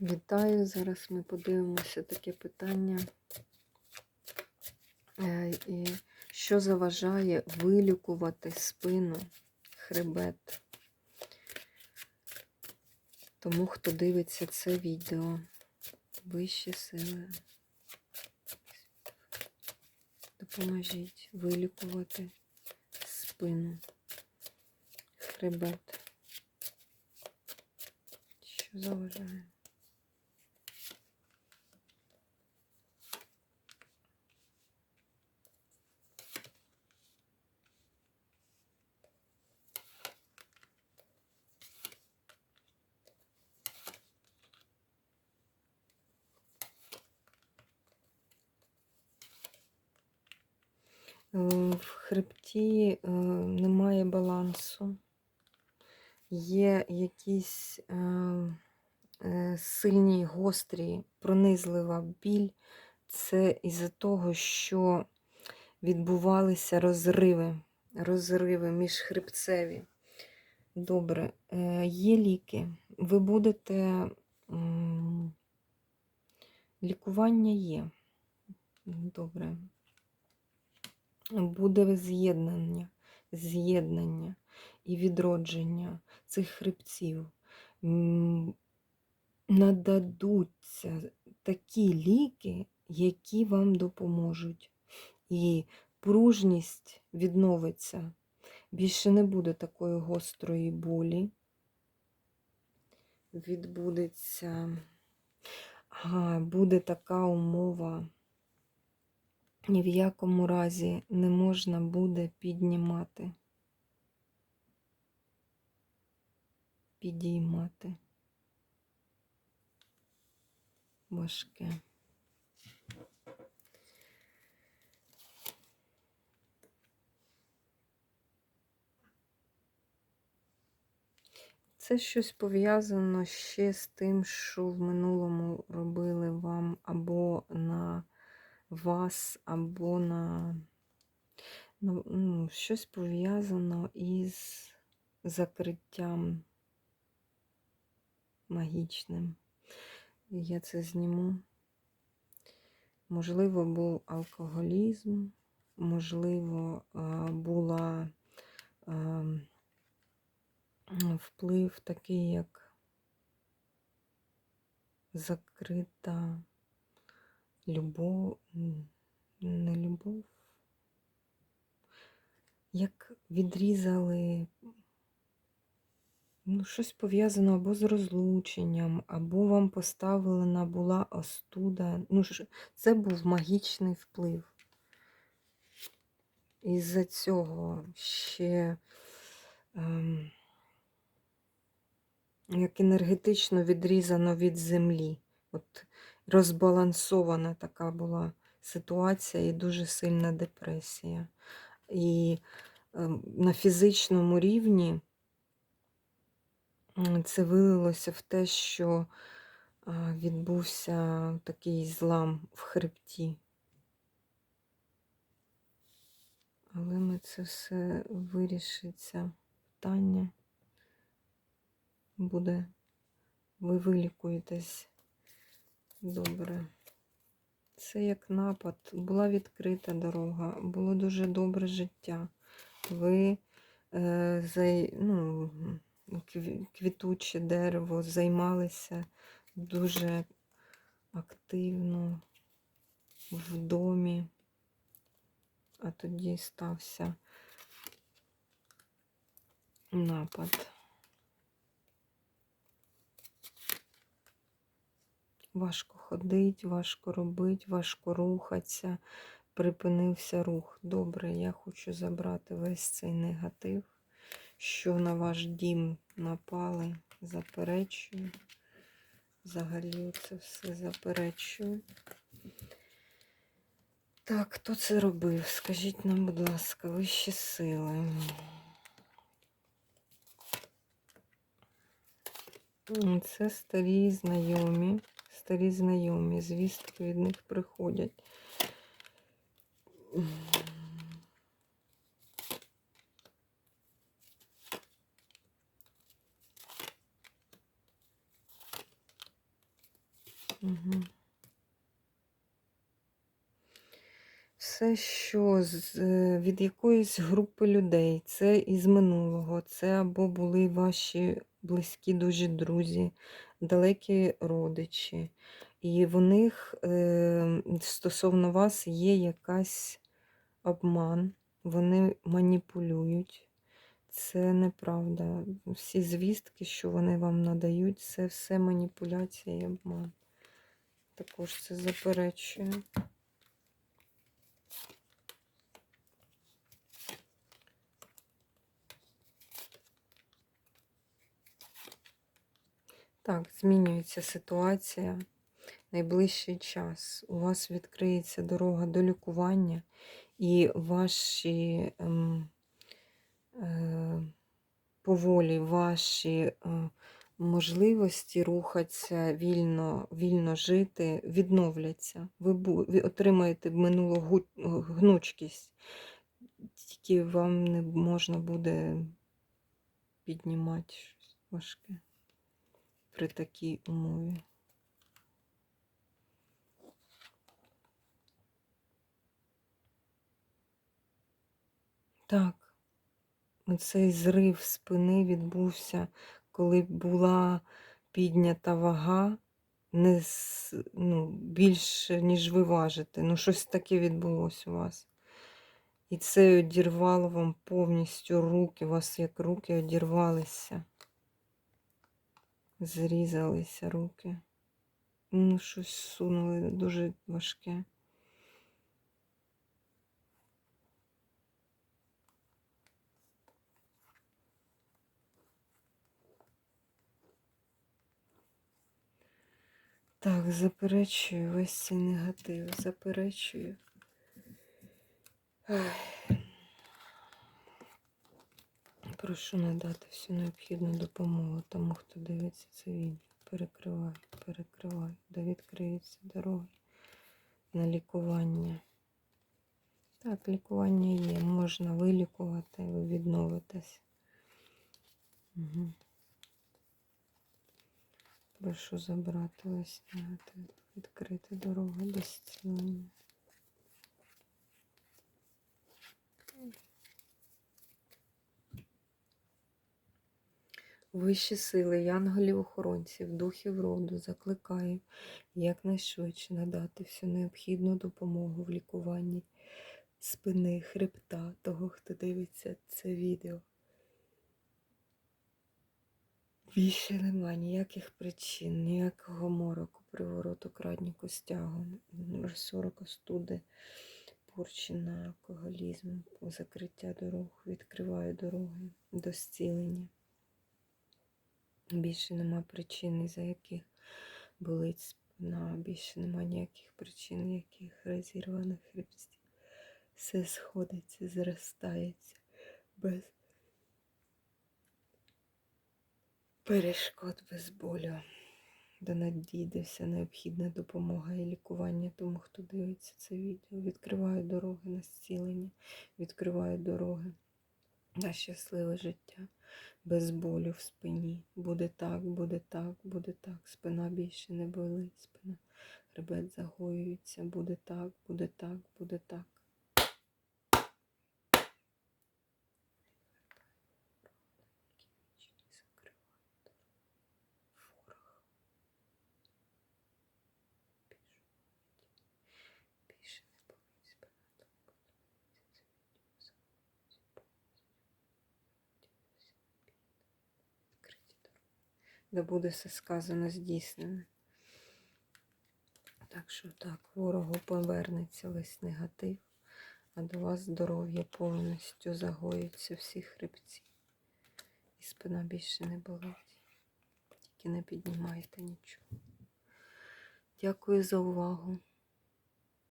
Вітаю! Зараз ми подивимося таке питання. Е, Що заважає вилікувати спину, хребет? Тому, хто дивиться це відео, вищі сили. Допоможіть вилікувати спину, хребет. Що заважає? В хребті е, немає балансу, є якісь е, е, сильні, гострі, пронизлива біль. Це із-за того, що відбувалися розриви, розриви міжхребцеві. Добре, е, є ліки. Ви будете. Лікування є. Добре буде з'єднання, з'єднання і відродження цих хребців. Нададуться такі ліки, які вам допоможуть. І пружність відновиться. Більше не буде такої гострої болі. Відбудеться, буде така умова ні в якому разі не можна буде піднімати, підіймати. Важке. Це щось пов'язано ще з тим, що в минулому робили вам або на вас або на ну, щось пов'язано із закриттям магічним. Я це зніму. Можливо, був алкоголізм, можливо, була вплив такий, як закрита любов, не любов, як відрізали ну, щось пов'язано або з розлученням, або вам поставлена була остуда. Ну, Це був магічний вплив. Із-за цього ще ем, як енергетично відрізано від землі. От розбалансована така була ситуація і дуже сильна депресія. І ем, на фізичному рівні це вилилося в те, що відбувся такий злам в хребті. Але ми це все вирішиться питання. Буде, ви вилікуєтесь Добре. Це як напад. Була відкрита дорога, було дуже добре життя. Ви е, зай, ну, квітуче дерево займалися дуже активно в домі, а тоді стався напад. Важко ходить, важко робить, важко рухатися. Припинився рух. Добре, я хочу забрати весь цей негатив, що на ваш дім напали. Заперечую. Взагалі це все заперечую. Так, хто це робив? Скажіть нам, будь ласка, вищі сили. Це старі знайомі старі знайомі, звістки від них приходять. Угу. Все, що з, е, від якоїсь групи людей, це із минулого, це або були ваші близькі дуже друзі, далекі родичі, і в них е, стосовно вас є якась обман, вони маніпулюють. Це неправда. Всі звістки, що вони вам надають, це все маніпуляція і обман. Також це заперечує. Так, змінюється ситуація. Найближчий час у вас відкриється дорога до лікування, і ваші ем, е, поволі, ваші е, можливості рухатися вільно, вільно жити, відновляться. Ви, ви отримаєте минулу гнучкість, тільки вам не можна буде піднімати щось важке при такій умові. Так, цей зрив спини відбувся, коли була піднята вага не ну, більше, ніж ви важите. Ну, щось таке відбулося у вас. І це одірвало вам повністю руки, у вас як руки одірвалися. Зрізалися руки. Ну, щось сунули дуже важке. Так, заперечую весь цей негатив, заперечую. Ай. Прошу надати всю необхідну допомогу тому, хто дивиться це відео. Перекриваю, перекриваю, де відкриються дороги на лікування. Так, лікування є, можна вилікувати, ви відновитесь. Угу. Прошу забрати ось відкрити дорогу до зцілення. Вищі сили, янголів-охоронців, духів роду закликаю якнайшвидше надати всю необхідну допомогу в лікуванні спини, хребта того, хто дивиться це відео. Більше нема ніяких причин, ніякого мороку, привороту, крадніку, стягу, розсорок, остуди, порчина, алкоголізм, закриття дорог, відкриваю дороги до зцілення. Більше нема причин, за яких болить спина, більше нема ніяких причин, яких розірваних хребців. Все сходиться, зростається без перешкод, без болю. До надійде вся необхідна допомога і лікування тому, хто дивиться це відео. Відкриваю дороги на зцілення, відкриваю дороги на щасливе життя без болю в спині. Буде так, буде так, буде так. Спина більше не болить, спина. Хребет загоюється, буде так, буде так, буде так. Да буде все сказано здійснене. Так що так, ворогу повернеться весь негатив, а до вас здоров'я повністю загоїться всі хребці. І спина більше не болить. Тільки не піднімайте нічого. Дякую за увагу.